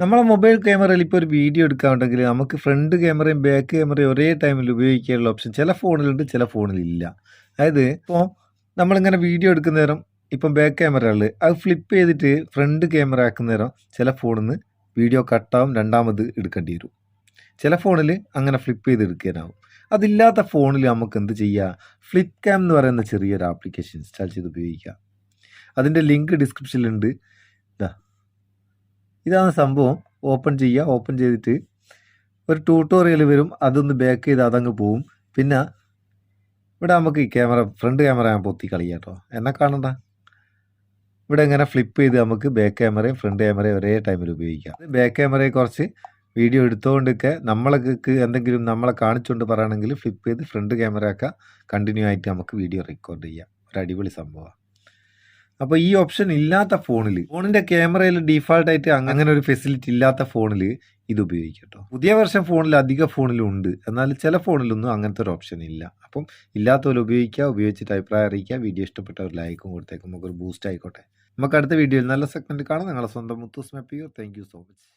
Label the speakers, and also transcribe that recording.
Speaker 1: നമ്മളെ മൊബൈൽ ക്യാമറയിൽ ഇപ്പോൾ ഒരു വീഡിയോ എടുക്കാനുണ്ടെങ്കിൽ നമുക്ക് ഫ്രണ്ട് ക്യാമറയും ബാക്ക് ക്യാമറയും ഒരേ ടൈമിൽ ഉപയോഗിക്കാനുള്ള ഓപ്ഷൻ ചില ഫോണിലുണ്ട് ചില ഫോണിലില്ല അതായത് ഇപ്പോൾ നമ്മളിങ്ങനെ വീഡിയോ എടുക്കുന്ന നേരം ഇപ്പം ബാക്ക് ക്യാമറകളിൽ അത് ഫ്ലിപ്പ് ചെയ്തിട്ട് ഫ്രണ്ട് ക്യാമറ ആക്കുന്ന നേരം ചില ഫോണിൽ നിന്ന് വീഡിയോ കട്ടാവും രണ്ടാമത് എടുക്കേണ്ടി വരും. ചില ഫോണിൽ അങ്ങനെ ഫ്ലിപ്പ് ചെയ്ത് എടുക്കാനാവും അതില്ലാത്ത ഫോണിൽ നമുക്ക് എന്ത് ചെയ്യുക ഫ്ലിപ്പ് ക്യാം എന്ന് പറയുന്ന ചെറിയൊരു ആപ്ലിക്കേഷൻ ഇൻസ്റ്റാൾ ചെയ്ത് ഉപയോഗിക്കാം. അതിന്റെ ലിങ്ക് ഡിസ്ക്രിപ്ഷനിലുണ്ട് ഇതാ ഇതാണ് സംഭവം. ഓപ്പൺ ചെയ്യുക ഓപ്പൺ ചെയ്തിട്ട് ഒരു ട്യൂട്ടോറിയൽ വരും. അതൊന്ന് ബാക്ക് ചെയ്ത് അതങ്ങ് പോവും. പിന്നെ ഇവിടെ നമുക്ക് ക്യാമറ ഫ്രണ്ട് ക്യാമറ ഞാൻ പൊത്തി കളിക്കാം കേട്ടോ എന്നെ കാണണ്ട. ഇവിടെ ഇങ്ങനെ ഫ്ലിപ്പ് ചെയ്ത് നമുക്ക് ബാക്ക് ക്യാമറയും ഫ്രണ്ട് ക്യാമറയും ഒരേ ടൈമിൽ ഉപയോഗിക്കാം. ബാക്ക് ക്യാമറയെ കുറച്ച് വീഡിയോ എടുത്തുകൊണ്ടൊക്കെ നമ്മൾക്ക് എന്തെങ്കിലും നമ്മളെ കാണിച്ചുകൊണ്ട് പറയുകയാണെങ്കിൽ ഫ്ലിപ്പ് ചെയ്ത് ഫ്രണ്ട് ക്യാമറയൊക്കെ കണ്ടിന്യൂ ആയിട്ട് നമുക്ക് വീഡിയോ റെക്കോർഡ് ചെയ്യാം. ഒരു അടിപൊളി സംഭവമാണ് അപ്പോൾ ഈ ഓപ്ഷൻ ഇല്ലാത്ത ഫോണിൽ ഫോണിന്റെ ക്യാമറയിൽ ഡീഫാൾട്ടായിട്ട് അങ്ങനെ ഒരു ഫെസിലിറ്റി ഇല്ലാത്ത ഫോണിൽ ഇത് ഉപയോഗിക്കാം കേട്ടോ പുതിയ വർഷം ഫോണിൽ അധിക ഫോണിലും ഉണ്ട്. എന്നാൽ ചില ഫോണിലൊന്നും അങ്ങനത്തെ ഒരു ഓപ്ഷൻ ഇല്ല. അപ്പം ഇല്ലാത്തവരെ ഉപയോഗിക്കുക ഉപയോഗിച്ചിട്ട് അഭിപ്രായം അറിയിക്കുക. വീഡിയോ ഇഷ്ടപ്പെട്ട ഒരു ലൈക്കും കൊടുത്തേക്കും. നമുക്കൊരു ബൂസ്റ്റ് ആയിക്കോട്ടെ. നമുക്ക് അടുത്ത വീഡിയോയിൽ നല്ല സെഗ്മെന്റ് കാണാം. നിങ്ങളെ സ്വന്തം മുത്തൂസ് മെപ്പിയോ താങ്ക് സോ മച്ച്